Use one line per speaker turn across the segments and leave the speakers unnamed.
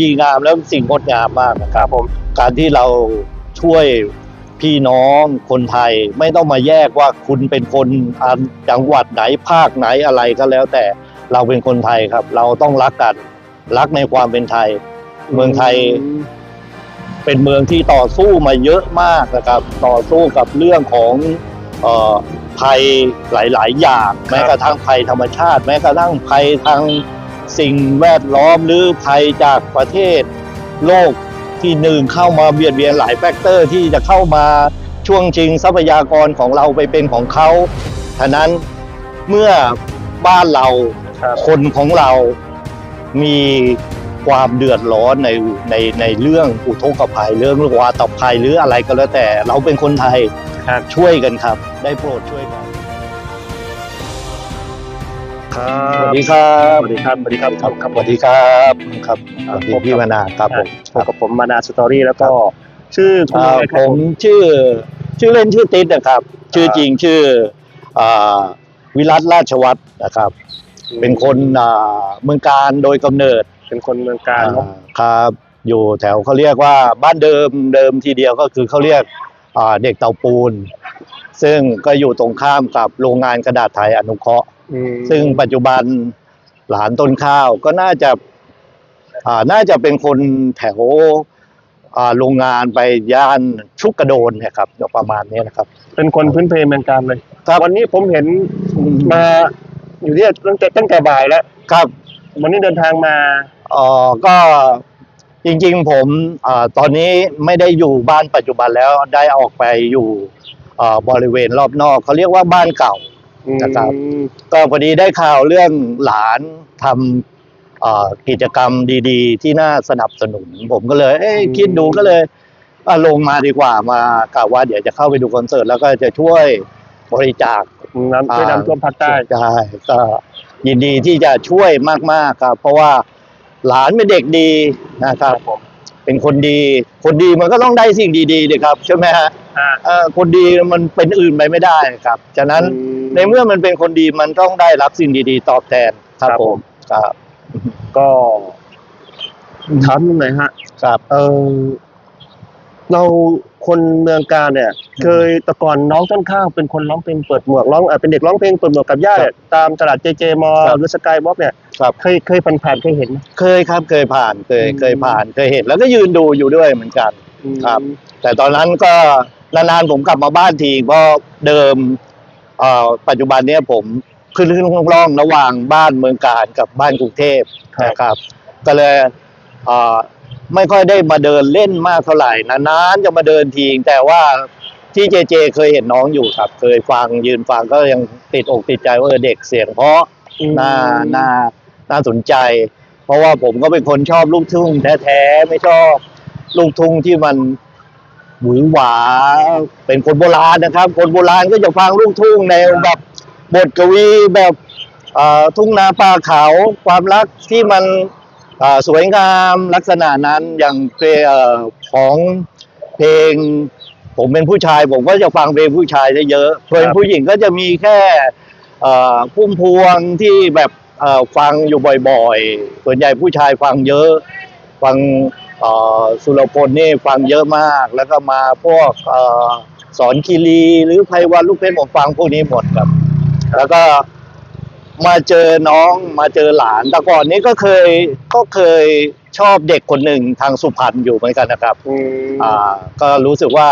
ดีงามแล้วสิ่งงดงามมากนะครับผมการที่เราช่วยพี่น้องคนไทยไม่ต้องมาแยกว่าคุณเป็นคนอจังหวัดไหนภาคไหนอะไรก็แล้ว แต่เราเป็นคนไทยครับ เราต้องรักกันรักในความเป็นไทย เมืองไทย เป็นเมืองที่ต่อสู้มาเยอะมากนะครับ ต่อสู้กับเรื่องของออภัยหลาย ๆ อย่าง แม้กระทั่งภัยธรรมชาติ แม้กระทั่งภัยทาง สิ่งแวดล้อมหรือภัยจากประเทศ โลกที่หนึ่งเข้ามาเบียดเบียนหลายแฟกเตอร์ที่จะเข้ามาช่วงชิงทรัพยากรของเราไปเป็นของเขาฉะนั้นเมื่อบ้านเรา
ครับ
คนของเรามีความเดือดร้อนในในในเรื่องอุทกภัยเรื่องวาตภัยหรืออะไรก็แล้วแต่ เราเป็นคนไทย
ครับ
ช่วยกันครับ ได้โปรดช่วยกัน
ครั
สวั
บ
สดีครับ
สวัสดีครับสวัสดีครับ
ครับสวัสดีครับครับสวัสดีพี่วนาครับผม
พบกับผมมานาสตอรี่แล้วก็ชื่อคุณ
อ่า
อะไรค
ผ
รับ
มชื่อ ชื่อเล่นชื่อติ๊ดนะครับ ชื่อจริงชื่ออ่าวิรัตราชวัฒน์นะครับ เป็นคนอ่าเมืองการโดยกำเนิด
เป็นคนเมืองการเนอะ
อ่าครับ อยู่แถวเขาเรียกว่าบ้านเดิมเดิมทีเดียวก็คือเขาเรียกอ่าเด็กเตาปูน ซึ่งก็อยู่ตรงข้ามกับโรงงานกระดาษไทยอนุเคราะห์
อืม
ซึ่งปัจจุบันหลานต้นข้าวก็น่าจะอ่าน่าจะเป็นคนแถวอ่าโรงงานไปย่านชุกกระโดนเนะครับประมาณนี้นะครับ
เป็นคนพื้นเพเมืองการเลย
ครับ
วันนี้ผมเห็นมาอยู่ที่ตั้งแต่ตั้งแต่บ่ายแล้ว
ครับ
วันนี้เดินทางมา
เอ่อก็จริงๆผมอาตอนนี้ไม่ได้อยู่บ้านปัจจุบันแล้วได้ออกไปอยู่เอ่อบริเวณรอบนอกเขาเรียกว่าบ้านเก่า นะครับ
อืม
ก็พอดีได้ข่าวเรื่องหลานทำเอ่อกิจกรรมดีๆ ที่น่าสนับสนุน ผมก็เลย เอ้ยคิดดูก็เลยอะลงมาดีกว่ามากะว่าเดี๋ยวจะเข้าไปดูคอนเสิร์ตแล้วก็จะช่วยบริจาค
น้ำช่วยน้ำท่วมภาคใต้
ใช่ก็ยินดีที่จะช่วยมากๆครับ เพราะว่าหลานเป็นเด็กดีนะครับ เป็นคนดี คนดีมันก็ต้องได้สิ่งดีๆดีครับ ใช่ไหมฮะ
อ่า
เอ่อคนดีมันเป็นอื่นไปไม่ได้ครับ ฉะนั้น
อืม
ในเมื่อมันเป็นคนดีมันต้องได้รับสิ่งดีๆ ตอบแทนครับ
ครับ
ผ
ผมม
ครับ
ก็ถามยังไงฮะ
ครับ
เออเราคนเมืองการเนี่ย เคยแตะก่อนน้องต้นข้าวเป็นคนร้องเพลงเปิดหมวกร้องเอ่อเป็นเด็กร้องเพลงเปิดหมวกกับย่าเนี่ยตามตลาดเจเจมอ
ครับ
หรือสกายบ็อกเนี่ย
ครับ
เคยเคยผ่านๆเคยเห็นไหม
เคยครับเคยผ่านเคย
อืม
เคยผ่านเคยเห็น แล้วก็ยืนดูอยู่ด้วยเหมือนกันครับ แต่ตอนนั้นก็นานๆผมกลับมาบ้านทีเพราะเดิมเอ่อ ปัจจุบันเนี้ยผมขึ้นขึ้นล่องๆระหว่างบ้านเมืองการกับบ้านกรุงเทพ
ครับ
นะครับ ก็เลยเอ่อไม่ค่อยได้มาเดินเล่นมากเท่าไหร่นานๆจะมาเดินทีแต่ว่าที่เจเจ เคยเห็นน้องอยู่ครับ เคยฟังยืนฟังก็ยังติดอกติดใจว่าเออเด็กเสียงเพราะน่าน่าน่าสนใจ เพราะว่าผมก็เป็นคนชอบลูกทุ่งแท้ๆไม่ชอบลูกทุ่งที่มัน หวือหวา เป็นคนโบราณนะครับ คนโบราณก็จะฟังลูกทุ่งแนวแบบบทกวีแบบทุ่งนาป่าเขาความรักที่มันสวยงามลักษณะนั้นอย่างเพลงเอ่อของเพลง ผมเป็นผู้ชาย ผมก็จะฟังเพลงผู้ชายได้เยอะเพลงผู้หญิงก็จะมีแค่พุ่มพวงที่แบบฟังอยู่บ่อยๆ ส่วนใหญ่ผู้ชายฟังเยอะ ฟัง สุรพลนี่ฟังเยอะมาก แล้วก็มาพวกเอ่อสอนคีรีหรือไพวันลูกเพชรผมฟังพวกนี้หมดครับ แล้วก็มาเจอน้องมาเจอหลาน แต่ก่อนนี้ก็เคยก็เคยชอบเด็กคนหนึ่งทางสุพรรณอยู่เหมือนกันนะครับ
อืม
อ่า ก็รู้สึกว่า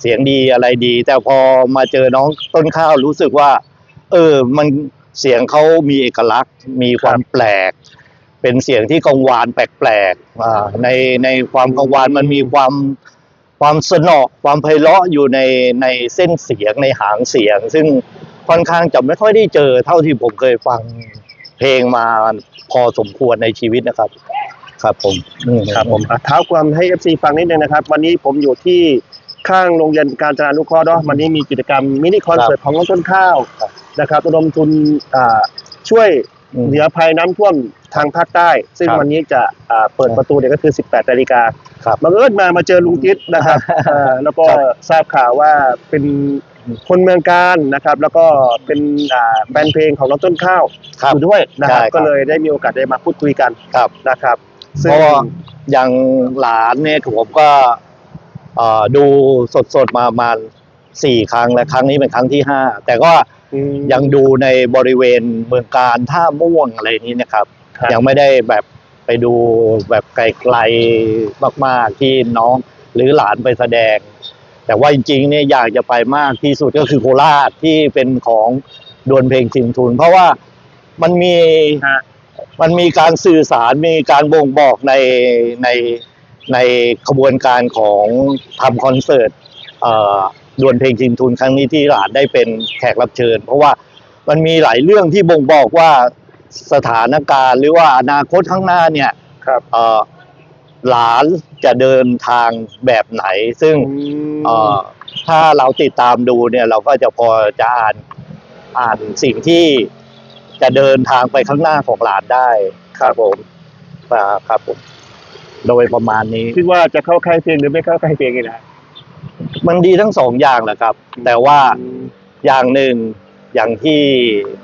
เสียงดีอะไรดี แต่พอมาเจอน้องต้นข้าวรู้สึกว่า เออ มันเสียงเขามีเอกลักษณ์ มีความแปลก เป็นเสียงที่กังวานแปลกๆอ่าในในความกังวานมันมีความความสนอความไพเราะอยู่ในในเส้นเสียงในหางเสียง ซึ่งค่อนข้างจะไม่ค่อยได้เจอเท่าที่ผมเคยฟังเพลงมาพอสมควรในชีวิตนะครับ ครับผมอืม
ครับผมอะเท้าความให้ FC ฟังนิดนึงนะครับ วันนี้ผมอยู่ที่ข้างโรงเรียนการจนานุเคราะห์เนาะวันนี้มีกิจกรรมมินิคอนเสิร์ตของน้องต้นข้าว
ครับ
นะครับระดมทุนอ่าช่วย
อืม
เหนือภัยน้ำท่วมทางภาคใต้ ซึ่ง
ครับ
วันนี้จะอ่าเปิด
ครับ
ประตูเนี่ยก็คือ 18นาฬิกา
ครับ
บังเอิญมามาเจอลุงทิศนะครับอ่าแล้วก็
ครับ
ทราบข่าวว่าเป็นคนเมืองการนะครับ แล้วก็เป็นอ่าแฟนเพลงของน้องต้นข้าว
ครับ
อยู่ด้วยนะครับ
ใช่ครับ
ก็เลยได้มีโอกาสได้มาพูดคุยกัน
ครับ
นะครับซึ่ง
เพราะว่าอย่างหลานเนี่ยผมก็เอ่อดูสดๆมาประมาณสี่ครั้งและครั้งนี้เป็นครั้งที่ห้าแต่ก็
อืม
ยังดูในบริเวณเมืองการท่าม่วงอะไรนี้นะครับ
ครับ
ยังไม่ได้แบบไปดูแบบไกลๆมากๆที่น้องหรือหลานไปแสดง แต่ว่าจริงๆเนี่ยอยากจะไปมากที่สุดก็คือโคราชที่เป็นของดวลเพลงชิงทุน เพราะว่ามันมี
ฮะ
มันมีการสื่อสารมีการบ่งบอกในในในขบวนการของทำคอนเสิร์ตเอ่อ ดวลเพลงชิงทุนครั้งนี้ที่หลานได้เป็นแขกรับเชิญ เพราะว่ามันมีหลายเรื่องที่บ่งบอกว่าสถานการณ์ หรือว่าอนาคตข้างหน้าเนี่ย
ครับ
เอ่อหลานจะเดินทางแบบไหน ซึ่งเอ่อถ้าเราติดตามดูเนี่ย เราก็จะพอจะอ่านอ่านสิ่งที่จะเดินทางไปข้างหน้าของหลานได้ ครับผมอ่าครับผม โดยประมาณนี้
คิดว่าจะเข้าค่ายเพลงหรือไม่เข้าค่ายเพลงนี่นะ
มันดีทั้งสองอย่างแหละครับ แต่ว่าอย่างหนึ่งอย่างที่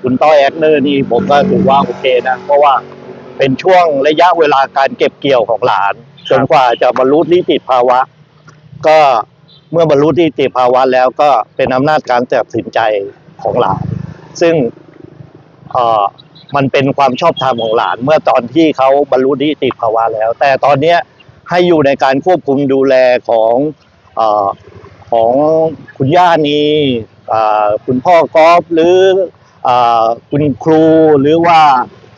คุณต้อยแอคเนอร์นี่ผมก็ถือว่าโอเคนะ เพราะว่าเป็นช่วงระยะเวลาการเก็บเกี่ยวของหลานจนกว่าจะบรรลุนิติภาวะ ก็เมื่อบรรลุนิติภาวะแล้วก็เป็นอำนาจการตัดสินใจของหลาน ซึ่งเอ่อมันเป็นความชอบธรรมของหลาน เมื่อตอนที่เขาบรรลุนิติภาวะแล้ว แต่ตอนเนี้ยให้อยู่ในการควบคุมดูแลของเอ่อ ของคุณย่านีอ่าคุณพ่อกอฟหรืออ่าคุณครูหรือว่า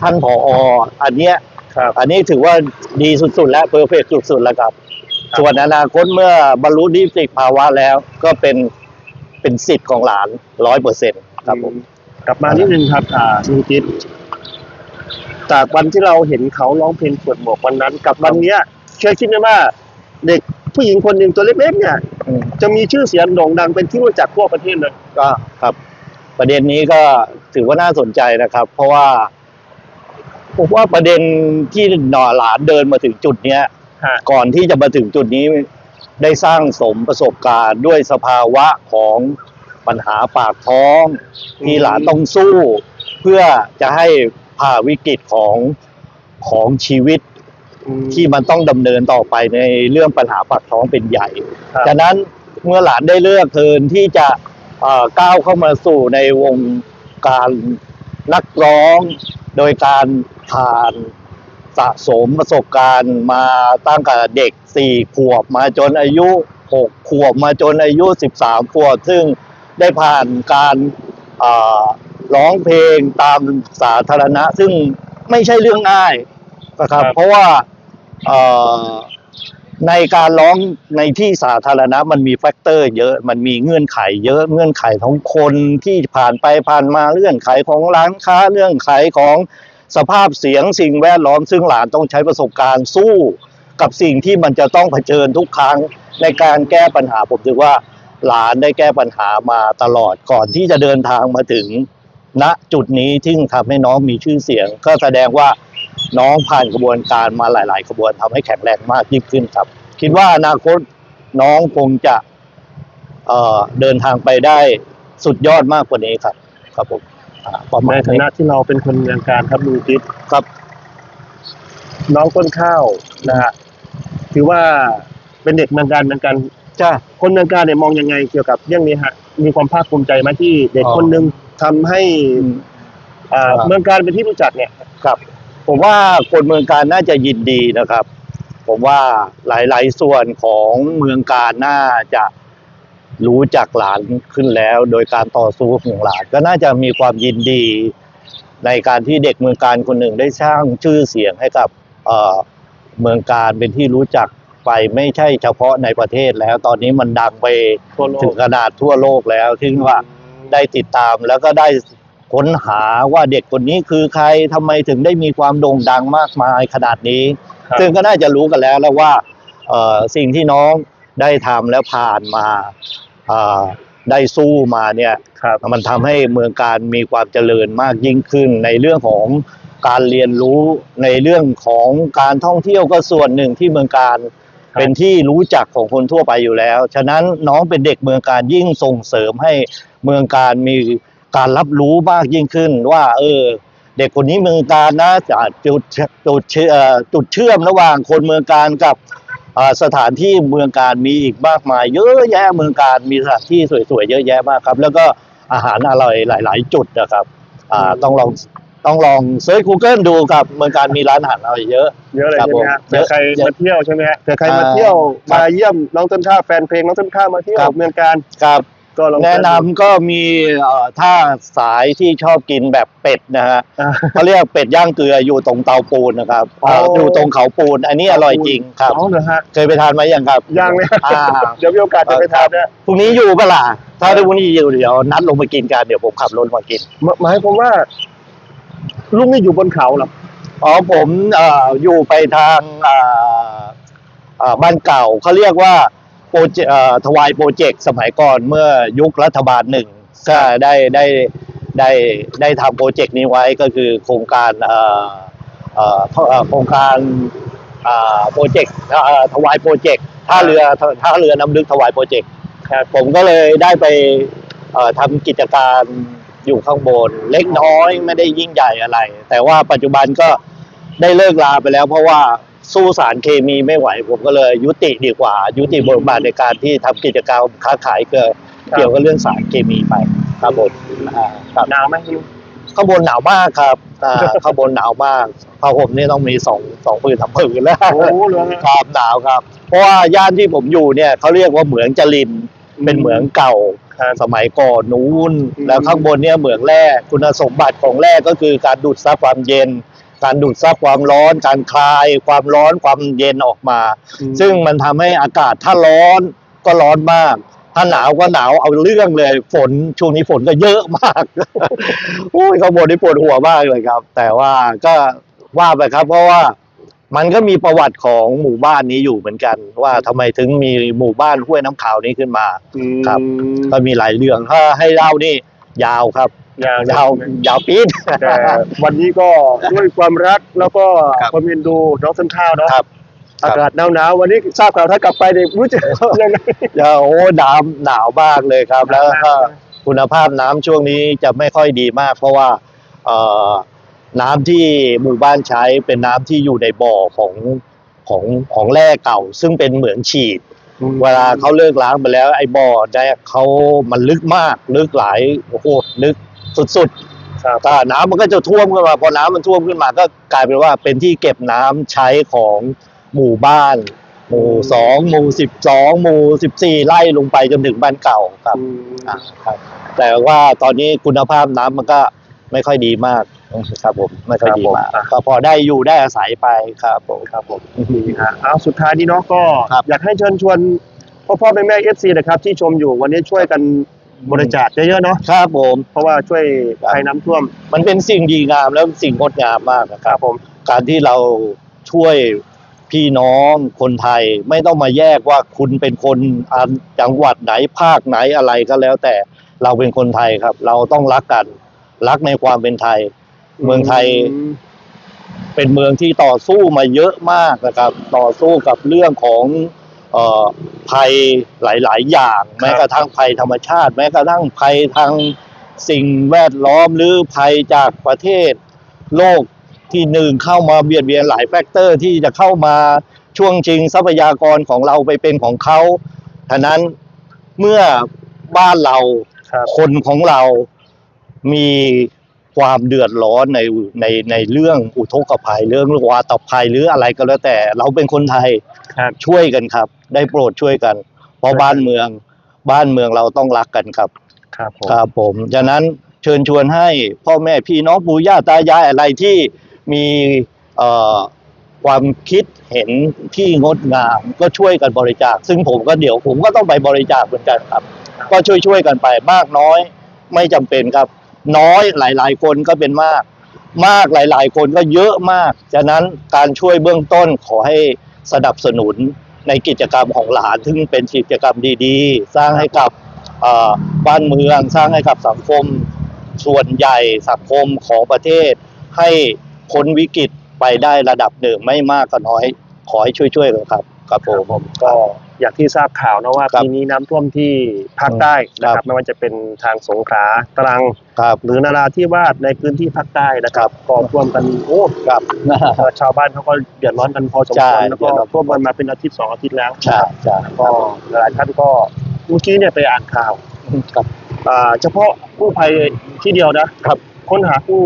ท่านผออันเนี้ย
ครับ
อันนี้ถือว่าดีสุดๆ แล้วเพอร์เฟกสุดๆแล้วครับ ส่วนอนาคตเมื่อบรรลุนิติภาวะแล้วก็เป็นเป็นสิทธิ์ของหลานร้อยเปอร์เซ็นต์ครับผม
กลับมานิดนึงครับอ่าลุงจิตจากวันที่เราเห็นเขาร้องเพลงเปิดหมวกวันนั้น กับวันเนี้ยเคยคิดไหมว่าเด็ก ผู้หญิงคนหนึ่งตัวเล็กๆเนี่ย
อืม
จะมีชื่อเสียงโด่งดังเป็นที่รู้จักทั่วประเทศเลย
ก็ครับ ประเด็นนี้ก็ถือว่าน่าสนใจนะครับ เพราะว่าผมว่าประเด็นที่หน่อหลานเดินมาถึงจุดเนี้ย
ฮะ
ก่อนที่จะมาถึงจุดนี้ ได้สร้างสมประสบการณ์ด้วยสภาวะของปัญหาปากท้อง ที่หลานต้องสู้ เพื่อจะให้ผ่าวิกฤตของของชีวิต ที่มันต้องดำเนินต่อไปในเรื่องปัญหาปากท้องเป็นใหญ่
ครับ
ฉะนั้นเมื่อหลานได้เลือกเทินที่จะเอ่อก้าวเข้ามาสู่ในวงการนักร้อง โดยการผ่านสะสมประสบการณ์มาตั้งแต่เด็กสี่ขวบมาจนอายุหกขวบมาจนอายุสิบสามขวบ ซึ่งได้ผ่านการเอ่อร้องเพลงตามสาธารณะ ซึ่งไม่ใช่เรื่องง่ายนะครับ
ครับ
เพราะว่าเอ่อ ในการร้องในที่สาธารณะมันมีแฟกเตอร์ เยอะมันมีเงื่อนไข เยอะเงื่อนไขของคนที่ผ่านไปผ่านมาเงื่อนไขของร้านค้าเงื่อนไขของสภาพเสียงสิ่งแวดล้อม ซึ่งหลานต้องใช้ประสบการณ์สู้ กับสิ่งที่มันจะต้องเผชิญทุกครั้งในการแก้ปัญหาผมถือว่าหลานได้แก้ปัญหามาตลอดก่อนที่จะเดินทางมาถึงณจุดนี้ที่ทำให้น้องมีชื่อเสียง ก็แสดงว่า น้องผ่านกระบวนการมาหลาย ๆ กระบวนทำให้แข็งแรงมากยิ่งขึ้นครับ คิดว่าอนาคตน้องคงจะเอ่อเดินทางไปได้สุดยอดมากกว่านี้ครับ ครับผมอ่าประมา
ใน
ณ
ฐา
นี้
นะที่เราเป็นคนเมืองการครับลุงจิต
ครับ
น้องต้นข้าวนะฮะถือว่าเป็นเด็กเมืองการเหมือนกัน
จ้า
คนเมืองการเนี่ยมองยังไงเกี่ยวกับเรื่องนี้ฮะมีความภาคภูมิใจไหมที่เด็ก
อ๋อ
คนหนึ่งทำให้อ่า
อ่า
เมืองการเป็นที่รู้จักเนี่ย
ครับ ผมว่าคนเมืองการน่าจะยินดีนะครับ ผมว่าหลายๆส่วนของเมืองการน่าจะรู้จักหลานขึ้นแล้ว โดยการต่อสู้ของหลานก็น่าจะมีความยินดี ในการที่เด็กเมืองการคนหนึ่งได้สร้างชื่อเสียงให้กับเเมืองการเป็นที่รู้จักไปไม่ใช่เฉพาะในประเทศแล้ว ตอนนี้มันดังไปถึ
ก
งขนาดทั่วโลกแล้วที่ว่าได้ติดตามแล้วก็ได้ ค้นหาว่าเด็กคนนี้คือใครทำไมถึงได้มีความโด่งดังมากมายขนาดนี้
ครับ
ซึ่งก็น่าจะรู้กันแล้วแล้วว่าเอ่อสิ่งที่น้องได้ทำแล้วผ่านมาเอ่อได้สู้มาเนี่ย
ครับ
มันทำให้เมืองการมีความเจริญมากยิ่งขึ้น ในเรื่องของการเรียนรู้ในเรื่องของการท่องเที่ยวก็ส่วนหนึ่งที่เมืองการ
ครับ
เป็นที่รู้จักของคนทั่วไปอยู่แล้ว ฉะนั้นน้องเป็นเด็กเมืองการยิ่งส่งเสริมให้เมืองการมี การรับรู้มากยิ่งขึ้นว่า เออ เด็กคนนี้เมืองการนะจะจุดจุดเชื่อเอ่อจุดเชื่อมระหว่างคนเมืองการกับอ่าสถานที่เมืองการมีอีกมากมาย เยอะแยะเมืองการมีสถานที่สวยๆเยอะแยะมากครับ แล้วก็อาหารอร่อยหลาย ๆ จุดนะครับอ่าต้องลองต้องลองเซิร์ช Google ดูครับเมืองการมีร้านอาหารอร่อยเยอะ
เยอะเลย
ครับ
ใช่ไหมฮะ
ผม
เผื่อใคร
เยอะ
มาเที่ยวใช่ไหมฮะเผื่อใครมา
อ่า
เที่ยว
ครับ
มาเยี่ยมน้องต้นข้าวแฟนเพลงน้องต้นข้าวมาเที่ยว
ครับ
เมืองการ
ครับ
ก็ลอง
แนะนำก็มีเอ่อถ้าสายที่ชอบกินแบบเป็ดนะฮะ
อ่า
เขาเรียกเป็ดย่างเกลืออยู่ตรงเตาปูนนะครับ
อ๋อ
เอ่ออยู่ตรงเขาปูน อันนี้อร่อยจริงครับ
อ๋อเหรอฮะ
เคยไปทานไหมยังครับ
ยังเลย
อ่า
เดี๋ยวมีโอกาสจะไปทานนะ
พรุ่งนี้อยู่ปะล่ะถ้าพรุ่งนี้อยู่เดี๋ยวนัดลงไปกินกันเดี๋ยวผมขับรถมากิน
หมหมายความว่าลุงนี่อยู่บนเขาเหรอ
อ๋อผมเอ่ออยู่ไปทางอ่าอ่าบ้านเก่าเขาเรียกว่า โปรเจเอ่อทวายโปรเจกต์สมัยก่อนเมื่อยุครัฐบาลหนึ่งก็ได้ได้ได้ได้ทำโปรเจกต์นี้ไว้ก็คือโครงการเอ่อเอ่อเท่าเอ่อโครงการอ่าโปรเจกต์เอ่อทวายโปรเจกต์ท่าเรือท่าเรือน้ำลึกทวายโปรเจกต์
ครับ
ผมก็เลยได้ไปเอ่อทำกิจการอยู่ข้างบน เล็กน้อยไม่ได้ยิ่งใหญ่อะไร แต่ว่าปัจจุบันก็ได้เลิกลาไปแล้วเพราะว่า สู้สารเคมีไม่ไหว ผมก็เลยยุติดีกว่า ยุติบทบาทในการที่ทำกิจการค้าขายเกี่ยวเกี่ยวกับเรื่องสารเคมีไปครับผมอ่าครับ
หนาวไหมลุง
ข้างบนหนาวมากครับอ่าข้างบนหนาวมากผ้าห่มนี่ต้องมีสองสองผืนสามผืนแล้ว
โอ้เหรอฮะ
ครับหนาวครับ เพราะว่าย่านที่ผมอยู่เนี่ยเขาเรียกว่าเหมืองจรินเป็นเหมืองเก่า
ครับ
สมัยก่อนนู้น
อืม
แล้วข้างบนเนี่ยเหมืองแร่คุณสมบัติของแร่ก็คือการดูดซับความเย็น การดูดซับความร้อน การคลายความร้อนความเย็นออกมา ซึ่งมันทำให้อากาศถ้าร้อนก็ร้อนมาก ถ้าหนาวก็หนาวเอาเรื่องเลย ฝนช่วงนี้ฝนก็เยอะมากโอ้ยข้างบนนี่ปวดหัวมากเลยครับ แต่ว่าก็ว่าไปครับ เพราะว่ามันก็มีประวัติของหมู่บ้านนี้อยู่เหมือนกัน ว่าทำไมถึงมีหมู่บ้านห้วยน้ำขาวนี้ขึ้นมา
อืม
ครับ ก็มีหลายเรื่องถ้าให้เล่านี่ยาวครับ
ยาวยา
วยาวปีด
แต่วันนี้ก็ด้วยความรักแล้วก็
ครับ
ความเอ็นดูน้องต้นข้าวเนาะ
ครับ
อากาศหนาวๆวันนี้ทราบข่าวถ้ากลับไปเด็กรู้จะยังไง
จะโอ้หนาวหนาวมากเลยครับ แล้วก็
หนาวมาก
คุณภาพน้ำช่วงนี้จะไม่ค่อยดีมาก เพราะว่าเอ่อน้ำที่หมู่บ้านใช้เป็นน้ำที่อยู่ในบ่อของของของแร่เก่า ซึ่งเป็นเหมืองฉีด เวลาเขาเลิกล้างไปแล้ว ไอ้บ่อเนี่ยเขามันลึกมาก ลึกหลายโอ้โหลึก สุดๆ
ครับ
ก็น้ำมันก็จะท่วมขึ้นมาพอน้ำมันท่วมขึ้นมาก็กลายเป็นว่าเป็นที่เก็บน้ำใช้ของหมู่บ้าน หมู่สองหมู่สิบสองหมู่สิบสี่ไล่ลงไปจนถึงบ้านเก่าครับ
อืม
อ่าครับ แต่ว่าตอนนี้คุณภาพน้ำมันก็ไม่ค่อยดีมากครับผมไม่ค่อยดีมากก็พอได้อยู่ได้อาศัยไปครับผมครับผม
ดีฮะเอาสุดท้ายนี้เนาะก็
ครับ
อยากให้เชิญชวนพ่อพ่อแม่แม่เอฟซีนะครับที่ชมอยู่วันนี้ช่วยกัน บริจาคเยอะๆเนาะ
ครับผม
เพราะว่าช่วยภัยน้ำท่วม
มันเป็นสิ่งดีงามแล้วสิ่งงดงามมากนะค
ครับรับผม
การที่เราช่วยพี่น้องคนไทยไม่ต้องมาแยกว่าคุณเป็นคนอันจังหวัดไหนภาคไหนอะไรก็แล้ว แต่เราเป็นคนไทยครับ เราต้องรักกัน รักในความเป็นไทย เมืองไทย เป็นเมืองที่ต่อสู้มาเยอะมากนะครับ ต่อสู้กับเรื่องของเอ่อ ภัยหลาย ๆ อย่าง แม้กระทั่งภัยธรรมชาติ แม้กระทั่งภัยทางสิ่งแวดล้อมหรือภัยจากประเทศโลกที่หนึ่งเข้ามาเบียดเบียนหลายแฟกเตอร์ที่จะเข้ามาช่วงชิงทรัพยากรของเราไปเป็นของเขาฉะนั้นเมื่อบ้านเรา
ครับ
คนของเรามีความเดือดร้อนในในในเรื่องอุทกภัย เรื่องวาตภัยหรืออะไรก็แล้วแต่ เราเป็นคนไทย
ครับ
ช่วยกันครับ ได้โปรดช่วยกัน เพราะบ้านเมืองบ้านเมืองเราต้องรักกันครับ
ครับผม
ครับผมฉะนั้นเชิญชวนให้พ่อแม่พี่น้องปู่ย่าตายายอะไรที่มีเอ่อความคิดเห็นที่งดงามก็ช่วยกันบริจาค ซึ่งผมก็เดี๋ยวผมก็ต้องไปบริจาคเหมือนกันครับ ก็ช่วยช่วยๆกันไปมากน้อย ไม่จำเป็นครับ น้อยหลาย ๆ คนก็เป็นมาก มากหลาย ๆ คนก็เยอะมากฉะนั้นการช่วยเบื้องต้นขอให้ สนับสนุนในกิจกรรมของหลาน ซึ่งเป็นกิจกรรมดีๆ สร้างให้กับบ้านเมือง สร้างให้กับสังคมส่วนใหญ่สังคมของประเทศ ให้พ้นวิกฤตไปได้ระดับหนึ่งไม่มากก็น้อย ขอให้ช่วยๆกันครับ ครับผม
ผม ก็อย่างที่ทราบข่าวนะว่า
ครับ
ปีนี้น้ำท่วมที่ภาคใต้นะค
ครั
รับบไม่ว่าจะเป็นทางสงขลาตรัง
ครับ
หรือนราธิวาสในพื้นที่ภาคใต้นะครับก็ท่วมกันโอ้
ครับ
เอ่อชาวบ้านเขาก็เดือดร้อนกันพอสม
ใช่
ควรแล้วก็
เดือดร้อน
ท่วมกันมาเป็นอาทิตย์สองอาทิตย์แล้ว
ใช่ใช่
ก็หลายท่านก็เมื่อกี้เนี่ยไปอ่านข่าว
ครับ
อ่าเฉพาะกู้ภัยที่เดียวนะครับ ค้นหาผู้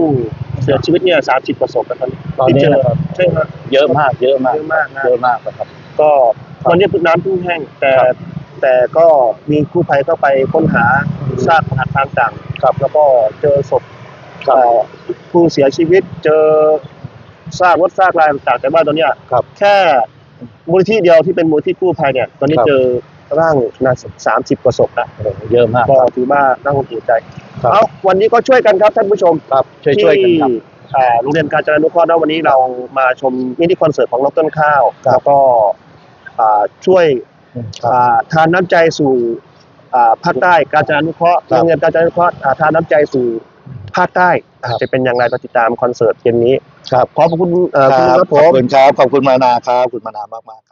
เสียชีวิตเนี่ยสามสิบกว่าศพนะครับ
ตอน
ที่
นี้
เจอ
นะครับ
ใช่ไหม
เยอะมาก เยอะมาก
เยอะมากนะ
เยอะมากนะครับ
ก็
ครับ
วันนี้เพิ่งน้ำเพิ่งแห้ง แต่
ครับ
แต่ก็มีกู้ภัยเข้าไปค้นหาซากปรักทางต่างครับแล้วก็เจอศพ
ครับ
เอ่อผู้เสียชีวิตเจอซากรถซากลายต่างๆแต่ว่าตอนเนี้ย
ครับ
แค่มูลที่เดียวที่เป็นมูลที่กู้ภัยเนี่ย ตอนนี้
ครับ
เจอร่างนาสามสิบกว่าศพนะ
โอ้โหเยอะมาก
ก็ถือว่าน่าหดหูใจ
ครับ
เอาวันนี้ก็ช่วยกันครับท่านผู้ชม
ครับช่วยช่วยๆกันครับ
ที่อ่า โรงเรียนการจนานุเคราะห์นะวันนี้เรามาชมมินิคอนเสิร์ตของน้องต้นข้าว
ครับ
แล้วก็อ่าช่วย
ครับ
อ่าทานน้ำใจสู่อ่าภาคใต้การจนานุเคราะห์
ครับ
โรงเรียนการจนานุเคราะห์อ่าทานน้ำใจสู่ภาคใต้
ครับ
จะเป็นอย่างไรก็ติดตามคอนเสิร์ตเย็นนี้
ครับ
ขอบคุณเอ่อ
ค
คุณ
รับ
ครับ
ข
ผ
อบ
ม
คุณครับขอบคุณมานาครับขอบคุณมานา มากๆครับ